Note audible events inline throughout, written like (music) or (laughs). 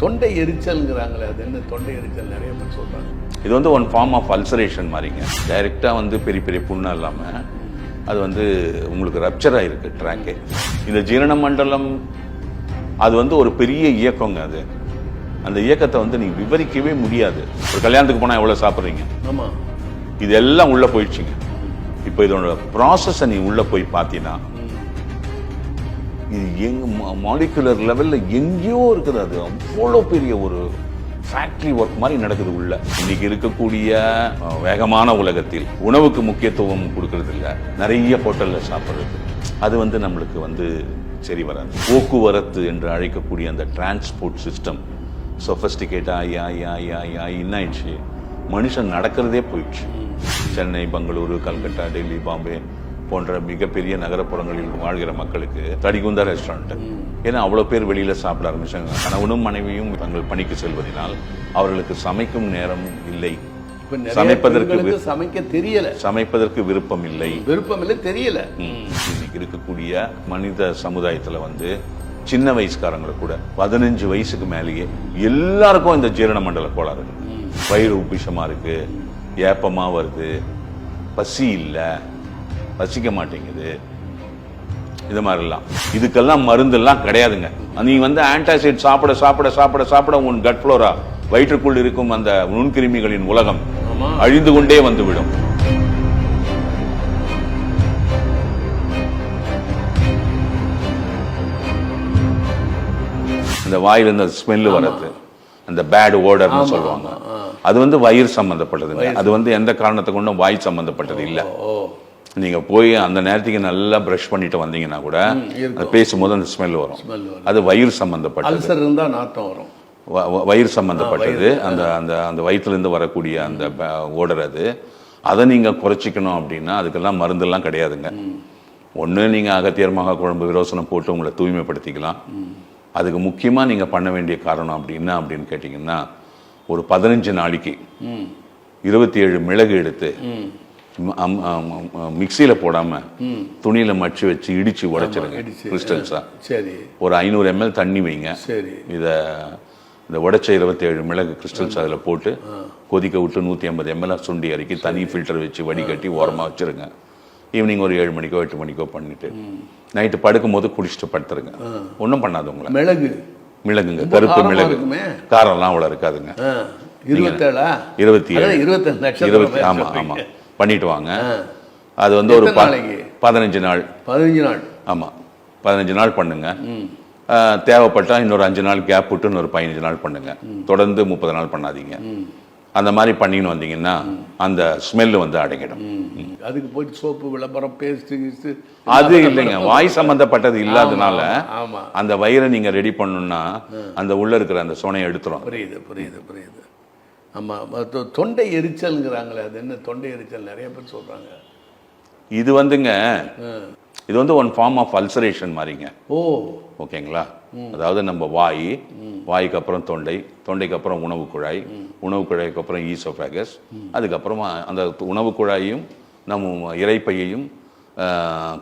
தொண்டை எரிச்சல்ங்கிறாங்களே அது என்ன தொண்டை எரிச்சல் நிறைய பேர் சொல்றாங்க. இது வந்து ஒன் ஃபார்ம் ஆஃப் அல்சரேஷன் மாதிரிங்க. டைரெக்டாக வந்து பெரிய பெரிய புண்ணு இல்லாமல் அது வந்து உங்களுக்கு ரப்சர் ஆயிருக்கு ட்ராக்கே இந்த ஜீரண மண்டலம் அது வந்து ஒரு பெரிய இயக்கங்க அது. அந்த இயக்கத்தை வந்து நீங்க விவரிக்கவே முடியாது. ஒரு கல்யாணத்துக்கு போனால் எவ்வளோ சாப்பிட்றீங்க? ஆமா. இது எல்லாம் உள்ளே போயிடுச்சுங்க. இப்போ இதோட ப்ராசஸை நீ உள்ளே போய் பார்த்தீங்கன்னா இது எங்க மாலிகுலர் லெவல்ல எங்கேயோ இருக்குது அது. அவ்வளோ பெரிய ஒரு ஃபேக்டரி ஒர்க் மாதிரி நடக்குது உள்ள. இன்னைக்கு இருக்கக்கூடிய வேகமான உலகத்தில் உணவுக்கு முக்கியத்துவம் கொடுக்கறது இல்லை நிறைய ஹோட்டலில் சாப்பிட்றது. அது வந்து நம்மளுக்கு வந்து சரி வராது. போக்குவரத்து என்று அழைக்கக்கூடிய அந்த டிரான்ஸ்போர்ட் சிஸ்டம் சொஃபஸ்டிகேட் ஆகி ஆகி ஆகி ஆகி ஆகி என்ன ஆயிடுச்சு மனுஷன் நடக்கிறதே போயிடுச்சு. சென்னை பெங்களூரு கல்கட்டா டெல்லி பாம்பே போன்ற மிகப்பெரிய நகரப்புறங்களில் வாழ்கிற மக்களுக்கு தடிகுந்தா ரெஸ்டாரண்ட் ஏன்னா அவ்வளோ பேர் வெளியில சாப்பிட ஆரம்பிச்சாங்க. கணவனும் மனைவியும் தங்கள் பணிக்கு செல்வதனால் அவர்களுக்கு சமைக்கும் நேரம் இல்லை. சமைப்பதற்கு சமைக்க தெரியல. சமைப்பதற்கு விருப்பம் இல்லை. விருப்பம் இல்லை தெரியல இன்னைக்கு இருக்கக்கூடிய மனித சமுதாயத்துல வந்து சின்ன வயசுக்காரங்களை கூட பதினஞ்சு வயசுக்கு மேலேயே எல்லாருக்கும் இந்த ஜீரண மண்டல கோளாறு. வயிறு உப்பிஷமா இருக்கு ஏப்பமா வருது பசி இல்லை பசிக்க மாட்டேங்குது இது மாதிரிலாம். இதுக்கெல்லாம் மருந்தெல்லாம் கிடையாதுங்க. நீ வந்து ஆன்டாசிட் சாப்பிட சாப்பிட சாப்பிட சாப்பிட உன் கட் ஃப்ளோரா வயிற்றுக்குள் இருக்கும் அந்த நுண்கிருமிகளின் உலகம். அழிந்து கொண்டே வந்துவிடும். அந்த வாயிலிருந்து அந்த ஸ்மெல் வர்றது அந்த பேட் ஓடர்னு சொல்லுவாங்க. அது வந்து வயிறு சம்பந்தப்பட்டதுங்க. அது வந்து எந்த காரணத்தை கொண்டும் வாய் சம்பந்தப்பட்டது இல்ல. ஓ நீங்க போய் அந்த நேரத்துக்கு நல்லா பிரஷ் பண்ணிட்டு வந்தீங்கன்னா கூட அது பேசும்போது அந்த ஸ்மெல் வரும். அது வயிறு சம்பந்தப்பட்டது. அல்சர் இருந்தா நாத்தம் வரும். வயிறு சம்பந்தப்பட்டது. அந்த அந்த அந்த வயிற்றுலேருந்து வரக்கூடிய அந்த ஓடர் அது. அதை நீங்க குறைச்சிக்கணும் அப்படின்னா அதுக்கெல்லாம் மருந்தெல்லாம் கிடையாதுங்க. ஒண்ணு நீங்க அகத்தியர் மகா குழம்பு விரோசனம் போட்டு உங்களை தூய்மைப்படுத்திக்கலாம். அதுக்கு முக்கியமா நீங்க பண்ண வேண்டிய காரணம் அப்படின்னா அப்படின்னு கேட்டிங்கன்னா ஒரு பதினஞ்சு நாளைக்கு இருபத்தி ஏழு மிளகு எடுத்து மிக்சியில போடாம துணியில மடிச்சு வச்சு இடிச்சு உடைச்சிருங்க இடிச்சு. கிறிஸ்டல்ஸா சரி. ஒரு ஐநூறு எம்எல் தண்ணி வைங்க. சரி. இத இந்த உடைச்ச இருபத்தி ஏழு மிளகு கிறிஸ்டல்ஸ் அதில் போட்டு கொதிக்க விட்டு நூற்றி ஐம்பது எம்எல் சுண்டி இறக்கி தனி ஃபில்டர் வச்சு வடிகட்டி ஓரமாக வச்சிருங்க. ஈவினிங் ஒரு ஏழு மணிக்கோ எட்டு மணிக்கோ பண்ணிட்டு நைட்டு படுக்கும் போது குடிச்சிட்டு படுத்துருங்க. ஒன்றும் பண்ணாது உங்களை. மிளகு. மிளகுங்க கருப்பு மிளகு. காரம்லாம் அவ்வளோ இருக்காதுங்க. இருபத்தேழா? இருபத்தி ஏழு. இருபத்தேழு இருபத்தி மாதிரி ஆமா ஆமா. சொல்றீங்க. பண்ணிட்டு வாங்க அது வந்து ஒரு? பதினஞ்சு நாள். பதினஞ்சு நாள். ஆமா. பதினஞ்சு நாள் பண்ணுங்க. ஆஹ், தேவைப்பட்டா இன்னொரு அஞ்சு நாள் கேப் விட்டு இன்னொரு பதினஞ்சு நாள் பண்ணுங்க. தொடர்ந்து முப்பது நாள் பண்ணாதீங்க. அந்த மாதிரி பண்ணின்னு வந்தீங்கன்னா அந்த ஸ்மெல் வந்து அடங்கிடும். அதுக்கு போயிட்டு சோப்பு விளம்பரம் பேஸ்ட் கீஸ்ட் அது இல்லைங்க. வாய் சம்பந்தப்பட்டது இல்லாதனால ஆமா. அந்த வயிறை நீங்க ரெடி பண்ணணும்னா அந்த உள்ள இருக்கிற அந்த சொனையை எடுத்துரும். புரியுது புரியுது புரியுது. ஆமா ம- தொ- தொண்டை எரிச்சல்ங்கிறாங்களே அது என்ன தொண்டை எரிச்சல்? நிறைய பேர் சொல்றாங்க. இது வந்துங்க. இது வந்து ஒன் ஃபார்ம் ஆஃப் அல்சரேஷன் மாதிரிங்க. ஓ. ஓகேங்களா? அதாவது நம்ம வாய் வாய்க்கு அப்புறம் தொண்டை தொண்டைக்கு அப்புறம் உணவு குழாய் உணவு குழாய்க்கு அப்புறம் ஈசோஃபேகஸ் அதுக்கப்புறமா அந்த உணவு குழாயையும் நம்ம இறைப்பையையும்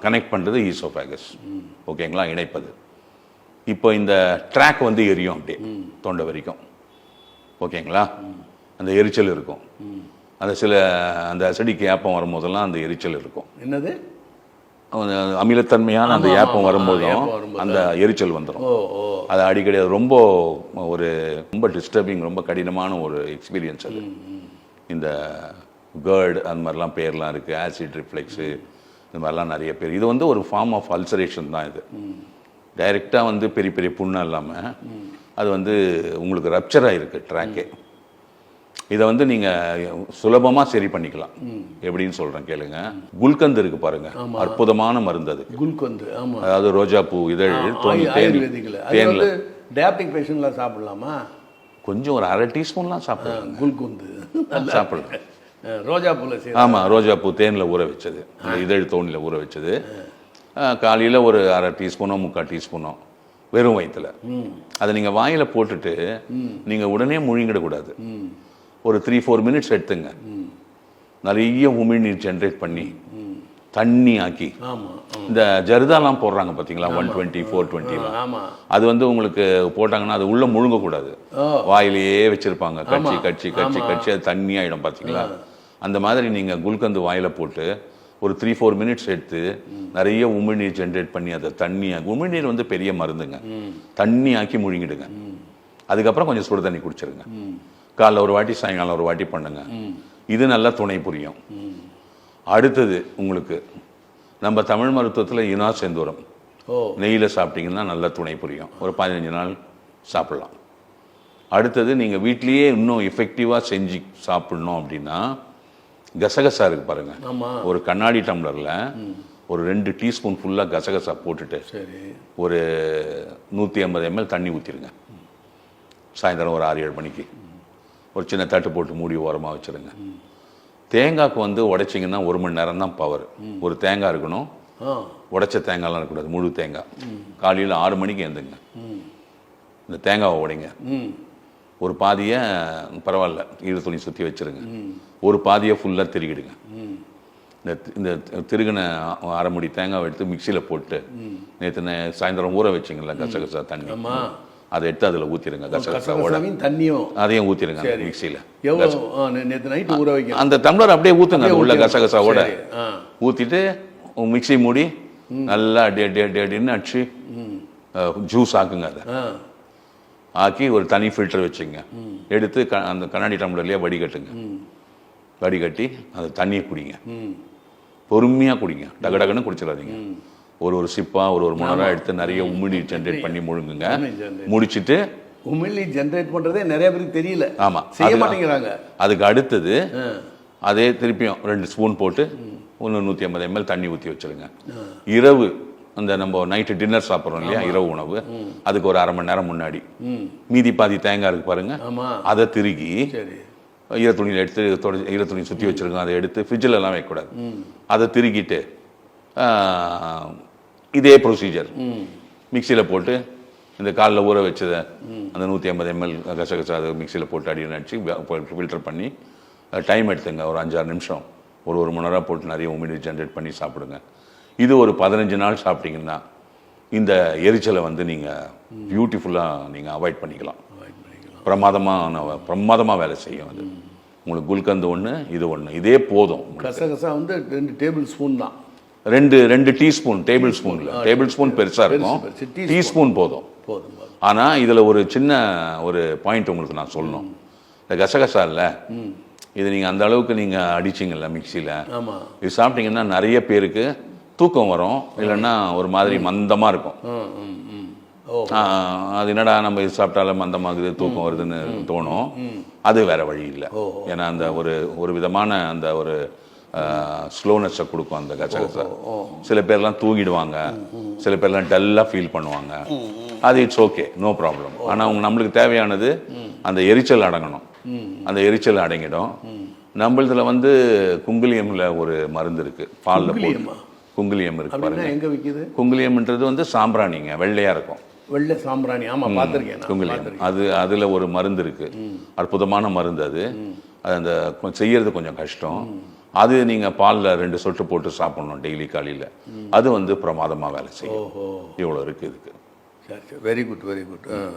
கனெக்ட் பண்ணுறது ஈசோஃபேகஸ் ஓகேங்களா? இணைப்பது. இப்போ இந்த ட்ராக் வந்து எரியும் அப்படியே தொண்டை வரைக்கும். ஓகேங்களா? அந்த எரிச்சல் இருக்கும். அந்த சில அந்த அசடிக்கு ஏப்பம் வரும்போதெல்லாம் அந்த எரிச்சல் இருக்கும். என்னது? அமிலத்தன்மையான அந்த ஏப்பம் வரும்போதும். அந்த எரிச்சல் வந்துடும் அது அடிக்கடி அது ரொம்ப ஒரு ரொம்ப டிஸ்டர்பிங் ரொம்ப கடினமான ஒரு எக்ஸ்பீரியன்ஸ் அது. இந்த கேர்டு அந்த மாதிரிலாம் பேர்லாம் இருக்கு ஆசிட் ரிஃப்ளெக்ஸு இந்த மாதிரிலாம் நிறைய பேர். இது வந்து ஒரு ஃபார்ம் ஆஃப் அல்சரேஷன் தான் இது. டைரெக்டாக வந்து பெரிய பெரிய புண்ணு இல்லாமல் அது வந்து உங்களுக்கு ரப்சர் ஆயிருக்கு ட்ராக்கே இதை வந்து நீங்க சுலபமா சரி பண்ணிக்கலாம். எப்படின்னு சொல்றேன் கேளுங்க. குல்கந்த் இருக்கு பாருங்க. அற்புதமான மருந்து அது. குல்கொந்து ஆமா. அதாவது ரோஜா பூ இதழ் தேன்ல. டயாபிட்டிக் பேஷண்ட்லாம் சாப்பிடலாமா? கொஞ்சம் ஒரு அரை டீஸ்பூன்லாம் சாப்பிடலாம் குல்கொந்து. சாப்பிடலாம் ரோஜா பூல செய்ய ஆமா ரோஜா பூ தேன்ல ஊற வச்சது. இதழ் தோணில ஊற வச்சது. காலையில ஒரு அரை டீஸ்பூனோ முக்கால் டீஸ்பூனோ வெறும் வயிற்றுல அதை நீங்க வாயில போட்டுட்டு நீங்க உடனே முழுங்கிடக்கூடாது. ஒரு த்ரீ ஃபோர் மினிட்ஸ் எடுத்துங்க. நிறைய உமிழ்நீர் ஜென்ரேட் பண்ணி தண்ணி ஆக்கி. இந்த ஜர்தாலாம் போடுறாங்க பார்த்தீங்களா ஒன் டுவெண்ட்டி ஃபோர் டுவெண்ட்டிலாம் அது வந்து உங்களுக்கு போட்டாங்கன்னா அது உள்ள முழுங்கக்கூடாது. வாயிலேயே வச்சிருப்பாங்க. கட்சி. கட்சி கட்சி. கட்சி அது தண்ணி ஆயிடும் பார்த்தீங்களா அந்த மாதிரி நீங்க குல்கந்து வாயில போட்டு ஒரு த்ரீ ஃபோர் மினிட்ஸ் எடுத்து நிறைய உமிழ்நீர் ஜென்ரேட் பண்ணி அதை தண்ணி உமிழ்நீர் வந்து பெரிய மருந்துங்க. தண்ணி ஆக்கி முழுங்கிடுங்க. அதுக்கப்புறம் கொஞ்சம் சுடு தண்ணி குடிச்சிருங்க. காலைல ஒரு வாட்டி சாயங்காலம் ஒரு வாட்டி பண்ணுங்க. இது நல்லா துணை புரியும். அடுத்தது உங்களுக்கு நம்ம தமிழ் மருத்துவத்தில் இனா செந்தூரம். நெய்யில் சாப்பிட்டீங்கன்னா நல்ல துணை புரியும். ஒரு பதினஞ்சு நாள் சாப்பிடலாம். அடுத்தது நீங்கள் வீட்லேயே இன்னும் எஃபெக்டிவாக செஞ்சு சாப்பிடணும் அப்படின்னா கசகசா இருக்கு பாருங்க. ஆமா. ஒரு கண்ணாடி டம்ளரில் ஒரு ரெண்டு டீஸ்பூன் ஃபுல்லாக கசகசா போட்டுட்டு சரி. ஒரு நூற்றி ஐம்பது எம்எல் தண்ணி ஊற்றிருங்க சாயந்தரம் ஒரு ஆறு ஏழு மணிக்கு. ஒரு சின்ன தட்டு போட்டு மூடி ஓரமாக வச்சுருங்க. தேங்காய்க்கு வந்து உடைச்சிங்கன்னா ஒரு மணி நேரம் தான் பவர் ஒரு தேங்காய் இருக்கணும். உடைச்ச தேங்காய்லாம் இருக்கக்கூடாது முழு தேங்காய். காலையில் ஆறு மணிக்கு எழுந்துங்க. இந்த தேங்காவை உடைங்க. ஒரு பாதியை பரவாயில்ல ஈர துணி சுற்றி வச்சிருங்க. ஒரு பாதியை ஃபுல்லாக திருகிடுங்க. இந்த இந்த திருகின அரை முடி தேங்காவை எடுத்து மிக்சியில் போட்டு நேற்று சாயந்தரம் ஊற வச்சிங்கல்ல கசகசா தண்ணி. அதை எடுத்து அதில் ஊற்றிடுங்க கசகசாவோட தண்ணியும். அதையும் ஊற்றிடுங்க மிக்சியில் எவ்வளோ ஆ, நே- நேத்து நைட்டு ஊற வைக்கணும். அந்த டம்ளர் அப்படியே ஊற்றுங்க உள்ள. கசகசாவோட ஊற்றிட்டு மிக்ஸி மூடி நல்லா டே டே டே டேன்னு அடிச்சு ஜூஸ் ஆக்குங்க அதை. ஆக்கி ஒரு தனி ஃபில்டர் வச்சுங்க. எடுத்து க அந்த கண்ணாடி டம்ளர்லேயே வடிகட்டுங்க. வடிகட்டி அந்த தண்ணியை குடிங்க. பொறுமையாக குடிங்க. டக டகுன்னு குடிச்சிடாதீங்க ஒரு ஒரு சிப்பா ஒரு ஒரு மணி நேரம் எடுத்து நிறைய உமிழி ஜென்ரேட் பண்ணி முழுங்குங்க. உமிழி. முடிச்சிட்டு உமிழ்நீ ஜென்ரேட் பண்றதே நிறைய பேருக்கு தெரியல. ஆமா. செய்ய மாட்டேங்கிறாங்க. அதுக்கு அடுத்தது. அதே திருப்பியும் ரெண்டு ஸ்பூன் போட்டு ஒன்று நூற்றி ஐம்பது எம்எல் தண்ணி ஊற்றி வச்சிருங்க. இரவு அந்த நம்ம நைட்டு டின்னர் சாப்பிட்றோம் இல்லையா? இரவு உணவு. அதுக்கு ஒரு அரை மணி நேரம் முன்னாடி. மீதி பாதி தேங்காய் இருக்கு பாருங்க. அதை திருகி ஈர துணியில் எடுத்து தொடை ஈர துணி சுற்றி வச்சிருக்கோம் அதை எடுத்து ஃப்ரிட்ஜில் எல்லாம் வைக்கக்கூடாது. அதை திருகிட்டு இதே ப்ரொசீஜர் மிக்சியில் போட்டு இந்த காலில் ஊற வச்சதை அந்த நூற்றி ஐம்பது எம்எல் கசகசா அதை மிக்சியில் போட்டு அடி அடிச்சு ஃபில்டர் பண்ணி டைம் எடுத்துங்க. ஒரு அஞ்சாறு நிமிஷம். ஒரு ஒரு மணி நேரம் போட்டு நிறைய உமிழ்நீர் ஜென்ரேட் பண்ணி சாப்பிடுங்க. இது ஒரு பதினஞ்சு நாள் சாப்பிட்டீங்கன்னா இந்த எரிச்சலை வந்து நீங்கள் பியூட்டிஃபுல்லாக நீங்கள் அவாய்ட் பண்ணிக்கலாம். பிரமாதமான பிரமாதமாக வேலை செய்யும் அது. உங்களுக்கு குல்கந்து ஒன்று இது ஒன்று இதே போதும். கசகசா வந்து ரெண்டு டேபிள் ஸ்பூன் தான். ரெண்டு ரெண்டு டீஸ்பூன் டேபிள் ஸ்பூன்ல டேபிள் ஸ்பூன் பெருசா இருக்கும். டீஸ்பூன். போதும். போதும் போதும். ஆனா இதுல ஒரு சின்ன ஒரு பாயிண்ட் உங்களுக்கு நான் சொல்லணும். இந்த கசகசா இல்ல. இது நீங்க அந்த அளவுக்கு நீங்க அடிச்சீங்கல்ல மிக்சியில. இது சாப்பிட்டீங்கன்னா நிறைய பேருக்கு தூக்கம் வரும். இல்லைன்னா ஒரு மாதிரி மந்தமா இருக்கும். அது என்னடா நம்ம இது சாப்பிட்டாலும் மந்தமாகுது தூக்கம் வருதுன்னு தோணும். அது வேற வழி இல்லை. ஏன்னா அந்த ஒரு ஒரு விதமான அந்த ஒரு ஸ்லோனஸை கொடுக்கும் அந்த கசகசா சில பேர்லாம் தூங்கிடுவாங்க. சில பேர்லாம் டல்லாக ஃபீல் பண்ணுவாங்க. அது இட்ஸ் ஓகே நோ ப்ராப்ளம் ஆனால் அவங்க நம்மளுக்கு தேவையானது அந்த எரிச்சல் அடங்கணும். அந்த எரிச்சல் அடங்கிடும். நம்மளதுல வந்து குங்குலியம்ல ஒரு மருந்து இருக்கு. பால்ல போட்டு. குங்குலியமா? இருக்கு பாருங்க. எங்க விக்குது? குங்குலியம்ன்றது வந்து சாம்பிராணிங்க வெள்ளையா இருக்கும். வெள்ளை சாம்பிராணி. ஆமா பார்த்திருக்கேன் குங்குலியம். அது அதுல ஒரு மருந்து இருக்கு. அற்புதமான மருந்து அது. அது அந்த செய்யறது கொஞ்சம் கஷ்டம். அது நீங்க பால்ல ரெண்டு சொட்டு போட்டு சாப்பிடணும் டெய்லி காலையில. அது வந்து பிரமாதமா வேலை செய்யும். ஓஹோ. இவ்வளவு இருக்கு இதுக்கு. சரி சரி. வெரி குட் வெரி குட்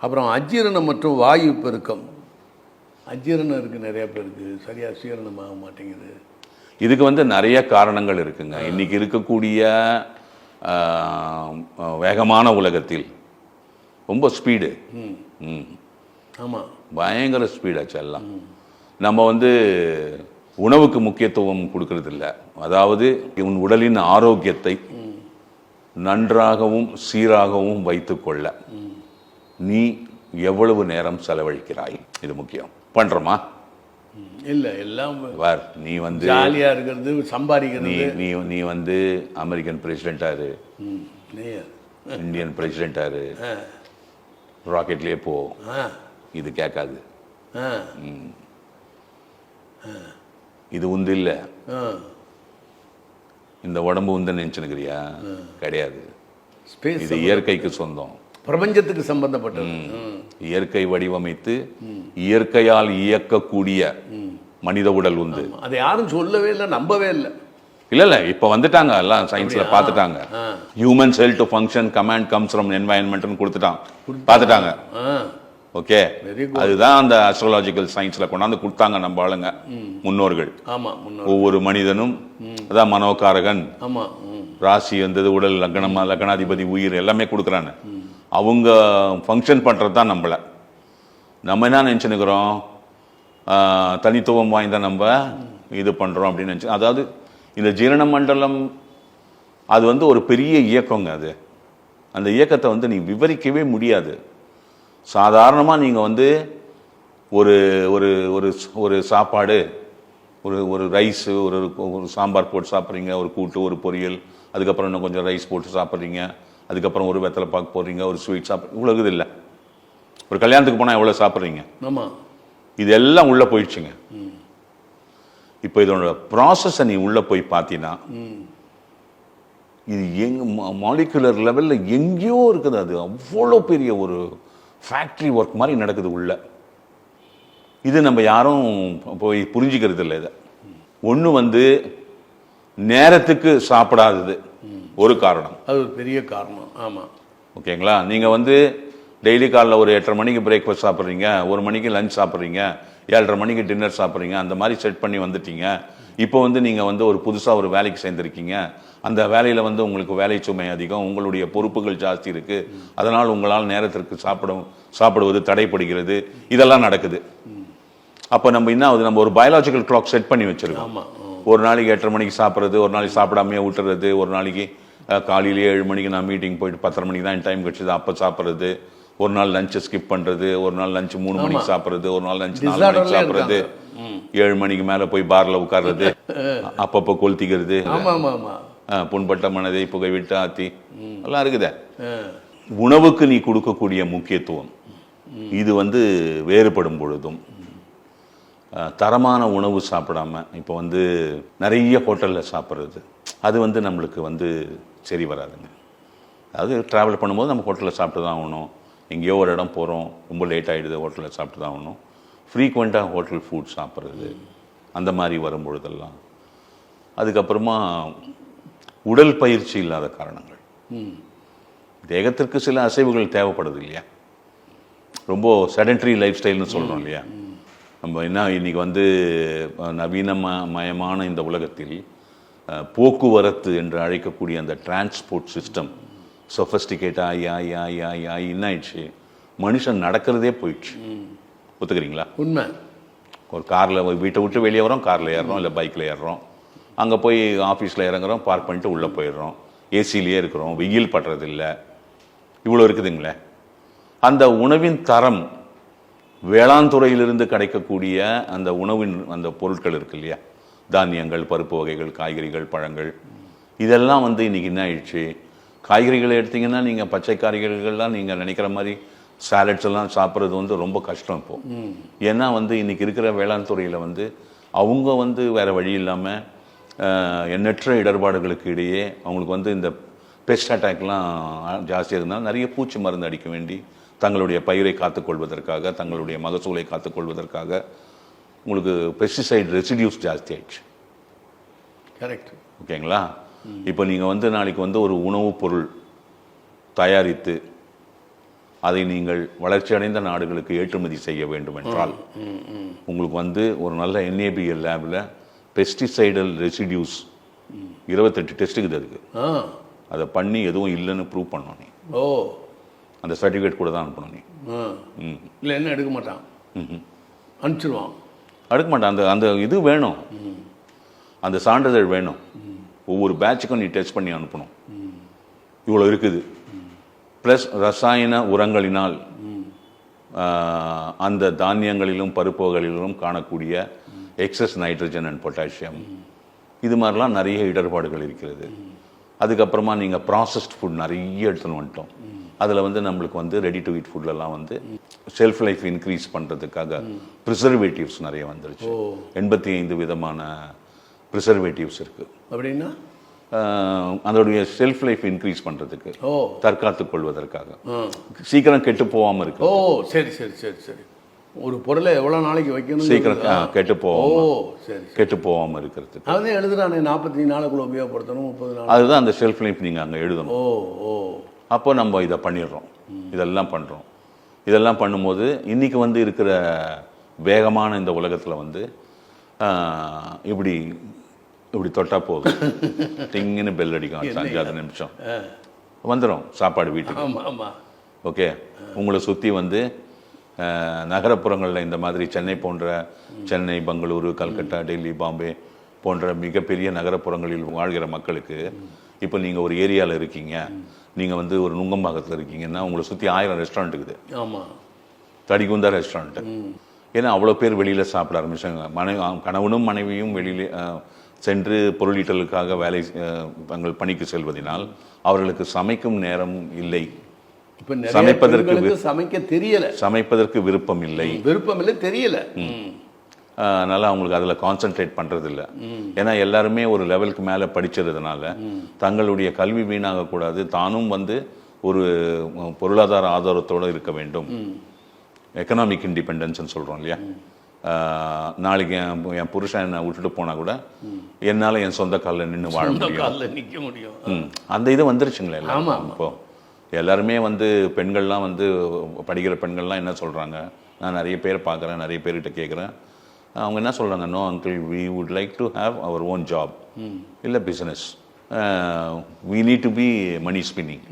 அப்புறம் அஜீரணம் மற்றும் வாயு பெருக்கம். அஜீரணம் இருக்கு நிறைய பேருக்கு சரியா சீரணமாக மாட்டேங்குது. இதுக்கு வந்து நிறைய காரணங்கள் இருக்குங்க. இன்னைக்கு இருக்கக்கூடிய வேகமான உலகத்தில் ரொம்ப ஸ்பீடு. ம். ஆமா. பயங்கர ஸ்பீடாச்சு எல்லாம். நம்ம வந்து உணவுக்கு முக்கியத்துவம் கொடுக்கறது இல்ல அதாவது உன் உடலின் ஆரோக்கியத்தை நன்றாகவும் சீராகவும் வைத்துக்கொள்ள நீ எவ்வளவு நேரம் செலவழிக்கிறாய்? இது முக்கியம். பண்றோமா? ம். இல்ல எல்லாம் வார் நீ வந்து ஜாலியா இருக்கிறது நீ சம்பாதிக்கிறது. நீ நீ வந்து அமெரிக்கன் பிரசிடென்டா இரு. ம். நேயர். இந்தியன் பிரசிடென்டா இரு. ராக்கெட்லயே போ. இது கேட்காது. ஆ. இது உந்து இல்லை. இந்த உடம்பு உந்து நினைச்சுனுக்கிறியா? கிடையாது. இது இயற்கைக்கு சொந்தம். பிரபஞ்சத்துக்கு சம்பந்தப்பட்டது. ம். இயற்கை வடிவமைத்து இயற்கையால் இயக்கக்கூடிய மனித உடல் உந்து. அதை யாரும் சொல்லவே இல்லை நம்பவே இல்லை. இல்ல இல்ல இப்ப வந்துட்டாங்க எல்லாம் சயின்ஸ்ல பார்த்துட்டாங்க ஆ. Human cell to function command comes from என்வாயன்மெண்ட்னு கொடுத்துட்டான். பார்த்துட்டாங்க ஓகே. அதுதான் அந்த அஸ்ட்ராலஜிக்கல் சயின்ஸ்ல கொண்டாந்து கொடுத்தாங்க நம்ம ஆளுங்க. முன்னோர்கள். ஒவ்வொரு மனிதனும் அதான் மனோகாரகன். ராசி வந்தது உடல் லக்னமா லக்னாதிபதி உயிர் எல்லாமே கொடுக்குறாங்க. அவங்க ஃபங்க்ஷன் பண்றது தான் நம்மள. நம்ம என்ன நினச்சினுக்கிறோம் தனித்துவம் வாய்ந்த நம்ம இது பண்றோம் அப்படின்னு நினச்சி அதாவது இந்த ஜீரண மண்டலம் அது வந்து ஒரு பெரிய இயக்கங்க அது. அந்த இயக்கத்தை வந்து நீ விவரிக்கவே முடியாது. சாதாரணமாக நீங்கள் வந்து ஒரு ஒரு ஒரு ஒரு சாப்பாடு ஒரு ஒரு ரைஸு ஒரு ஒரு சாம்பார் போட்டு சாப்பிட்றீங்க ஒரு கூட்டு ஒரு பொரியல் அதுக்கப்புறம் இன்னும் கொஞ்சம் ரைஸ் போட்டு சாப்பிட்றீங்க அதுக்கப்புறம் ஒரு வெத்தலை பாக்கு போடுறீங்க ஒரு ஸ்வீட் சாப்பிட்ற இவ்வளோ இது இல்லை. ஒரு கல்யாணத்துக்கு போனால் எவ்வளோ சாப்பிட்றீங்க? ஆமாம் இதெல்லாம் உள்ளே போயிடுச்சுங்க. இப்போ இதோட ப்ராசஸை நீ உள்ளே போய் பார்த்தீங்கன்னா இது எங் மாலிகுலர் லெவலில் எங்கேயோ இருக்குது அது. அவ்வளோ பெரிய ஒரு ஃபேக்ட்ரி ஒர்க் மாதிரி நடக்குது உள்ள. இது நம்ம யாரும் போய் புரிஞ்சுக்கிறது இல்லை இதை. ஒன்று வந்து நேரத்துக்கு சாப்பிடாதது ஒரு காரணம். அது ஒரு பெரிய காரணம். ஆமாம் ஓகேங்களா? நீங்கள் வந்து டெய்லி காலைல ஒரு எட்டரை மணிக்கு பிரேக்ஃபாஸ்ட் சாப்பிட்றீங்க ஒரு மணிக்கு லஞ்ச் சாப்பிட்றீங்க ஏழரை மணிக்கு டின்னர் சாப்பிட்றீங்க அந்த மாதிரி செட் பண்ணி வந்துட்டீங்க. இப்போ வந்து நீங்கள் வந்து ஒரு புதுசாக ஒரு வேலைக்கு சேர்ந்துருக்கீங்க. அந்த வேலையில் வந்து உங்களுக்கு வேலை சுமை அதிகம் உங்களுடைய பொறுப்புகள் ஜாஸ்தி இருக்குது அதனால் உங்களால் நேரத்திற்கு சாப்பிடும் சாப்பிடுவது தடைப்படுகிறது. இதெல்லாம் நடக்குது. அப்போ நம்ம என்ன ஆகுது? நம்ம ஒரு பயாலஜிக்கல் கிளாக் செட் பண்ணி வச்சிருக்கோம். ஒரு நாளைக்கு எட்டரை மணிக்கு சாப்பிட்றது ஒரு நாளைக்கு சாப்பிடாமையே விட்டுறது ஒரு நாளைக்கு காலையிலேயே ஏழு மணிக்கு நான் மீட்டிங் போயிட்டு பத்தரை மணிக்கு தான் டைம் கிடச்சிது. அப்போ சாப்பிட்றது. ஒரு நாள் லஞ்சை ஸ்கிப் பண்ணுறது ஒரு நாள் லஞ்ச் மூணு மணிக்கு சாப்பிட்றது ஒரு நாள் லஞ்ச் நாலு மணிக்கு சாப்பிட்றது ஏழு மணிக்கு மேலே போய் பாரில் உட்கார்றது அப்பப்போ கொளுத்திக்கிறது புண்பட்ட மனதை புகை விட்டு ஆத்தி. எல்லாம் இருக்குதே. உணவுக்கு நீ கொடுக்கக்கூடிய முக்கியத்துவம். இது வந்து வேறுபடும் பொழுதும். தரமான உணவு சாப்பிடாம இப்போ வந்து நிறைய ஹோட்டலில் சாப்பிட்றது அது வந்து நம்மளுக்கு வந்து சரி வராதுங்க. அதாவது ட்ராவல் பண்ணும்போது நம்ம ஹோட்டலில் சாப்பிட்டு தான் ஆகணும். எங்கேயோ ஒரு இடம் போகிறோம் ரொம்ப லேட் ஆகிடுது ஹோட்டலில் சாப்பிட்டு தான் ஆகணும். ஃப்ரீக்வெண்ட்டாக ஹோட்டல் ஃபுட் சாப்பிட்றது அந்த மாதிரி வரும் பொழுதெல்லாம் அதுக்கப்புறமா உடல் பயிற்சி இல்லாத காரணங்கள். தேகத்திற்கு சில அசைவுகள் தேவைப்படுது இல்லையா? ரொம்ப செடன்ட்ரி லைஃப் ஸ்டைல்னு சொல்கிறோம் இல்லையா? நம்ம என்ன இன்னைக்கு வந்து அஹ், நவீன ம- மயமான இந்த உலகத்தில் போக்குவரத்து என்று அழைக்கக்கூடிய அந்த டிரான்ஸ்போர்ட் சிஸ்டம் சொஃபஸ்டிகேட் ஆகி ஆகி ஆகி ஆகி ஆகி என்ன ஆயிடுச்சு மனுஷன் நடக்கிறதே போயிடுச்சு. ஒத்துக்கிறீங்களா? உண்மை. ஒரு காரில் வீட்டை விட்டு வெளியே வரோம் காரில் ஏறுறோம் இல்லை பைக்கில் ஏறுறோம். அங்கே போய் ஆஃபீஸில் இறங்குறோம் பார்க் பண்ணிட்டு உள்ளே போயிடுறோம். ஏசிலேயே இருக்கிறோம் வெயில் படுறதில்ல. இவ்வளோ இருக்குதுங்களே. அந்த உணவின் தரம் வேளாண் துறையிலிருந்து கிடைக்கக்கூடிய அந்த உணவின் அந்த பொருட்கள் இருக்கு இல்லையா? தானியங்கள் பருப்பு வகைகள் காய்கறிகள் பழங்கள். இதெல்லாம் வந்து இன்னைக்கு என்ன ஆயிடுச்சு? காய்கறிகளை எடுத்தீங்கன்னா நீங்கள் பச்சை காய்கறிகள்லாம் நீங்கள் நினைக்கிற மாதிரி சாலட்ஸ் எல்லாம் சாப்பிட்றது வந்து ரொம்ப கஷ்டம் இப்போ. ஏன்னா வந்து இன்னைக்கு இருக்கிற வேளாண் துறையில் வந்து அவங்க வந்து வேற வழி இல்லாமல் எண்ணற்ற இடர்பாடுகளுக்கு இடையே அவங்களுக்கு வந்து இந்த பெஸ்ட் அட்டாக்லாம் ஜாஸ்தியாக இருந்தால் நிறைய பூச்சி மருந்து அடிக்க வேண்டி தங்களுடைய பயிரை காத்துக்கொள்வதற்காக தங்களுடைய மகசூலை காத்துக்கொள்வதற்காக உங்களுக்கு பெஸ்டிசைட் ரெசிடியூஸ் ஜாஸ்தி ஆயிடுச்சு. கரெக்ட் ஓகேங்களா? இப்போ நீங்கள் வந்து நாளைக்கு வந்து ஒரு உணவுப் பொருள் தயாரித்து அதை நீங்கள் வளர்ச்சியடைந்த நாடுகளுக்கு ஏற்றுமதி செய்ய வேண்டும் என்றால் உங்களுக்கு வந்து ஒரு நல்ல என்ஏபிஎல் லேபில் பெஸ்டிசைடல் ரெசிடியூஸ் இருபத்தெட்டு டெஸ்ட் இருக்குது அதுக்கு. ஆ. அதை பண்ணி எதுவும் இல்லைன்னு ப்ரூவ் பண்ணணும் நீ. ஓ. அந்த சர்டிஃபிகேட் கூட தான் அனுப்பணும் நீ. ம். இல்லை என்ன எடுக்க மாட்டான்? ம்ஹும். அனுப்பிச்சிருவான். அடுக்க மாட்டேன். அந்த அந்த இது வேணும். அந்த சான்றிதழ் வேணும். ஒவ்வொரு பேட்சுக்கும் நீ டெஸ்ட் பண்ணி அனுப்பணும். இவ்வளோ இருக்குது. ப்ளஸ் ரசாயன உரங்களினால் அந்த தானியங்களிலும் பருப்புகளிலும் காணக்கூடிய எக்ஸஸ் நைட்ரஜன் அண்ட் பொட்டாசியம் இது மாதிரிலாம் நிறைய இடர்பாடுகள் இருக்கிறது. அதுக்கப்புறமா நீங்கள் ப்ராசஸ்ட் ஃபுட் நிறைய எடுத்துன்னு வந்துட்டோம். அதில் வந்து நம்மளுக்கு வந்து ரெடி டு eat ஃபுட்லலாம் வந்து ஷெல்ஃப் லைஃப் இன்க்ரீஸ் பண்ணுறதுக்காக ப்ரிசர்வேட்டிவ்ஸ் நிறைய வந்துருச்சு. எண்பத்தி ஐந்து விதமான ப்ரிசர்வேட்டிவ்ஸ் இருக்குது அப்படின்னா? அதோடைய ஷெல்ஃப் லைஃப் இன்க்ரீஸ் பண்ணுறதுக்கு ஓ. தற்காத்துக் கொள்வதற்காக. சீக்கிரம் கெட்டு போகாமல் இருக்கு. ஓ சரி சரி சரி சரி. ஒரு பொருளை எவ்வளோ நாளைக்கு வைக்கணும் சீக்கிரம் கெட்டு ஓ போகாம. சரி கெட்டு போகாம இருக்கிறதுக்கு. அவன் எழுதுறானே நாற்பத்தி நாளுக்குள்ள உபயோகப்படுத்தணும் முப்பது நாள். அதுதான் அந்த ஷெல்ஃப் லைஃப் நீங்க அங்க எழுதணும். ஓ ஓ. அப்போ நம்ம இதை பண்ணிடுறோம். இதெல்லாம் பண்ணுறோம் இதெல்லாம் பண்ணும்போது இன்னைக்கு வந்து இருக்கிற வேகமான இந்த உலகத்தில் வந்து இப்படி இப்படி தொட்டா போதும். டிங்குன்னு பெல் அடிக்கும். அஞ்சாறு நிமிஷம். வந்துடும் சாப்பாடு வீட்டுக்கு. ஆமா ஆமா. ஓகே? உங்களை சுற்றி வந்து நகரப்புறங்களில் இந்த மாதிரி சென்னை போன்ற சென்னை பெங்களூரு கல்கட்டா டெல்லி பாம்பே போன்ற மிகப்பெரிய நகரப்புறங்களில் வாழ்கிற மக்களுக்கு இப்போ நீங்கள் ஒரு ஏரியாவில் இருக்கீங்க. நீங்கள் வந்து ஒரு நுங்கம்பாக்கத்தில் இருக்கீங்கன்னா உங்களை சுற்றி ஆயிரம் ரெஸ்டாரண்ட் இருக்குது. ஆமா. தடிக்குந்தா ரெஸ்டாரண்ட் ஏன்னா அவ்வளோ பேர் வெளியில் சாப்பிட ஆரம்பிச்சாங்க. மனைவி கணவனும் மனைவியும் வெளியிலே சென்று பொருளீட்டலுக்காக வேலை தங்கள் பணிக்கு செல்வதனால் அவர்களுக்கு சமைக்கும் நேரம் இல்லை. சமைப்பதற்கு சமைக்க தெரியல. சமைப்பதற்கு விருப்பம் இல்லை. விருப்பம் இல்லை தெரியல. அதனால அவங்களுக்கு அதில் கான்சென்ட்ரேட் பண்றது இல்ல ஏன்னா எல்லாருமே ஒரு லெவலுக்கு மேலே படிச்சதுனால தங்களுடைய கல்வி வீணாகக்கூடாது. தானும் வந்து ஒரு பொருளாதார ஆதாரத்தோடு இருக்க வேண்டும். எக்கனாமிக் இண்டிபெண்டன்ஸ்னு சொல்றோம் இல்லையா? நாளைக்கு என் என் புருஷன் என்னை விட்டுட்டு போனா கூட என்னால என் சொந்த காலில் நின்று வாழ முடியும். நிக்க முடியும். அந்த இது வந்துருச்சுங்களே ஆமா, எல்லாம் ஆமா. இப்போ எல்லாருமே வந்து பெண்கள்லாம் வந்து படிக்கிற பெண்கள்லாம் என்ன சொல்றாங்க? நான் நிறைய பேர் பார்க்குறேன் நிறைய பேர்கிட்ட கேட்குறேன். அவங்க என்ன சொல்றாங்க? No uncle we would like to have our own job இல்லை business we need to be money spinning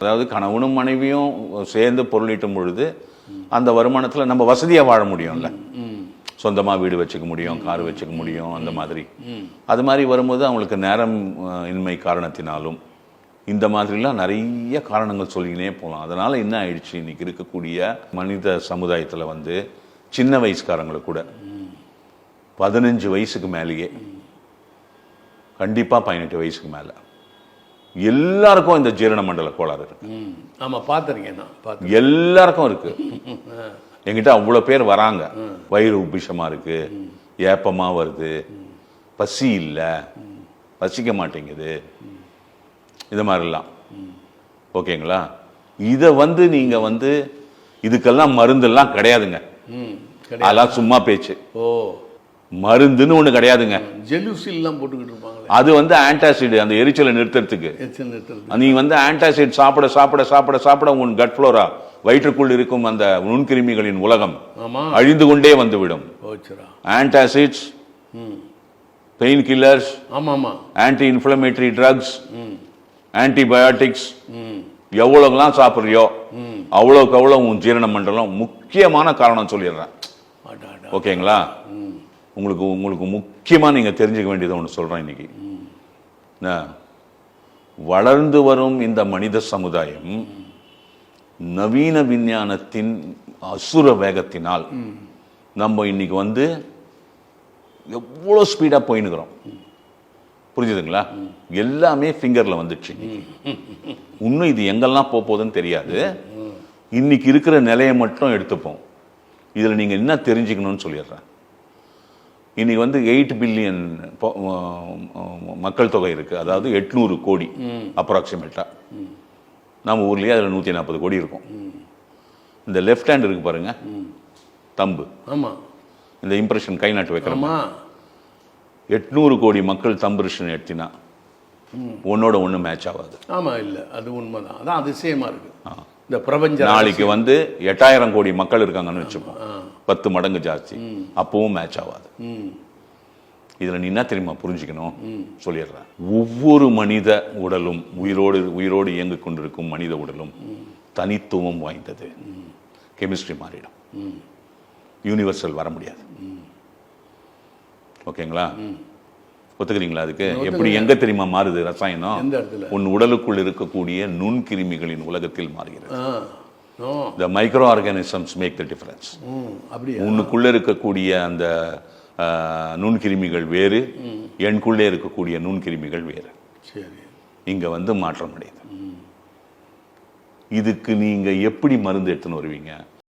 அதாவது கணவனும் மனைவியும் சேர்ந்து பொருளீட்டும் பொழுது அந்த வருமானத்தில் நம்ம வசதியாக வாழ முடியும்ல. ம். சொந்தமா வீடு வச்சுக்க முடியும் கார் வச்சுக்க முடியும் அந்த மாதிரி. அது மாதிரி வரும்போது அவங்களுக்கு நேரம் இன்மை காரணத்தினாலும் இந்த மாதிரிலாம் நிறைய காரணங்கள் சொல்லிக்கினே போகலாம். அதனால என்ன ஆயிடுச்சு? இன்னைக்கு இருக்கக்கூடிய மனித சமுதாயத்துல வந்து சின்ன வயசுக்காரங்களை கூட பதினஞ்சு வயசுக்கு மேலேயே கண்டிப்பா பதினெட்டு வயசுக்கு மேல எல்லாருக்கும் இந்த ஜீரண மண்டல கோளாறு இருக்கு. ம். ஆமா பார்த்துருக்கேன் நான் எல்லாருக்கும் இருக்கு. (laughs) என்கிட்ட அவ்வளோ பேர் வராங்க. வயிறு உப்பிஷமா இருக்கு ஏப்பமா வருது பசி இல்லை பசிக்க மாட்டேங்குது. இது மாதிரிலாம். ஓகேங்களா? இதை வந்து நீங்க வந்து இதுக்கெல்லாம் மருந்தெல்லாம் கிடையாதுங்க. அதெல்லாம் சும்மா பேச்சு. ஓ. மருந்துன்னு ஒண்ணு கிடையாதுங்க. ஜெலுசில்லாம் போட்டுக்கிட்டு இருப்பாங்களே. அது வந்து ஆன்டாசிட் அந்த எரிச்சலை நிறுத்துறதுக்கு. நீ வந்து ஆன்டாசிட் சாப்பிட சாப்பிட சாப்பிட சாப்பிட உன் கட் ஃப்ளோரா? வயிற்றுக்குள் இருக்கும் அந்த நுண்கிருமிகளின் உலகம் அழிந்து கொண்டே வந்துவிடும். Antacids painkillers anti inflammatory drugs antibiotics ம். எவ்வளவுலாம் சாப்பிட்றியோ ம். அவ்வளோக்கு அவ்வளோ உன் ஜீரண மண்டலம் முக்கியமான காரணம் சொல்லிடுறேன். ஓகேங்களா? உங்களுக்கு உங்களுக்கு முக்கியமாக நீங்கள் தெரிஞ்சுக்க வேண்டியதை ஒன்று சொல்கிறேன் இன்னைக்கு? வளர்ந்து வரும் இந்த மனித சமுதாயம் நவீன விஞ்ஞானத்தின் அசுர வேகத்தினால் நம்ம இன்னைக்கு வந்து எவ்வளோ ஸ்பீடாக போயின்னுக்கிறோம். புரிஞ்சுதுங்களா? எல்லாமே ஃபிங்கரில் வந்துடுச்சு இன்னைக்கு. இன்னும் இது எங்கெல்லாம் போக போகுதுன்னு தெரியாது. இன்னைக்கு இருக்கிற நிலையை மட்டும் எடுத்துப்போம். இதில் நீங்கள் என்ன தெரிஞ்சுக்கணும்னு சொல்லிடுறேன். இன்னைக்கு வந்து எயிட் பில்லியன் மக்கள் தொகை இருக்கு. அதாவது எட்நூறு கோடி அப்ராக்சிமேட்டா நம்ம ஊர்லயே அதில் நூற்றி நாற்பது கோடி இருக்கும். இந்த லெஃப்ட் ஹேண்ட் இருக்கு பாருங்க. தம்பு. ஆமா. இந்த இம்ப்ரெஷன் கை நாட்டு வைக்கிறோம் எட்நூறு கோடி மக்கள் தம்புருஷன் எடுத்தினா ஒன்னோட ஒன்று மேட்ச் ஆகாது. ஆமா இல்ல. அது உண்மைதான். அதான் அதிசயமா இருக்கு. இந்த பிரபஞ்ச நாளைக்கு வந்து எட்டாயிரம் கோடி மக்கள் இருக்காங்கன்னு வச்சுப்போம். பத்து மடங்கு ஜாஸ்தி. அப்பவும் மேட்ச் ஆகாது. இதுல நீ என்ன தெரியுமா புரிஞ்சுக்கணும்? சொல்லிடுறேன். ஒவ்வொரு மனித உடலும் உயிரோடு உயிரோடு இயங்கிக் கொண்டிருக்கும் மனித உடலும் தனித்துவம் வாய்ந்தது. கெமிஸ்ட்ரி மாறிடும். யூனிவர்சல் வர முடியாது. ஓகேங்களா? ஒத்துக்கிறீங்களா அதுக்கு? எப்படி எங்க தெரியுமா மாறுது ரசாயனம்? உன் உடலுக்குள் இருக்கக்கூடிய நுண்கிருமிகளின் உலகத்தில் மாறுகிறது. The microorganisms make the difference உன்னுக்குள்ள இருக்கக்கூடிய அந்த நுண்கிருமிகள் வேறு. எனக்குள்ளே இருக்கக்கூடிய நுண்கிருமிகள் வேறு. சரி. இங்க வந்து மாற்றம் அடையுது இதுக்கு நீங்க எப்படி மருந்து எடுத்துன்னு வருவீங்க?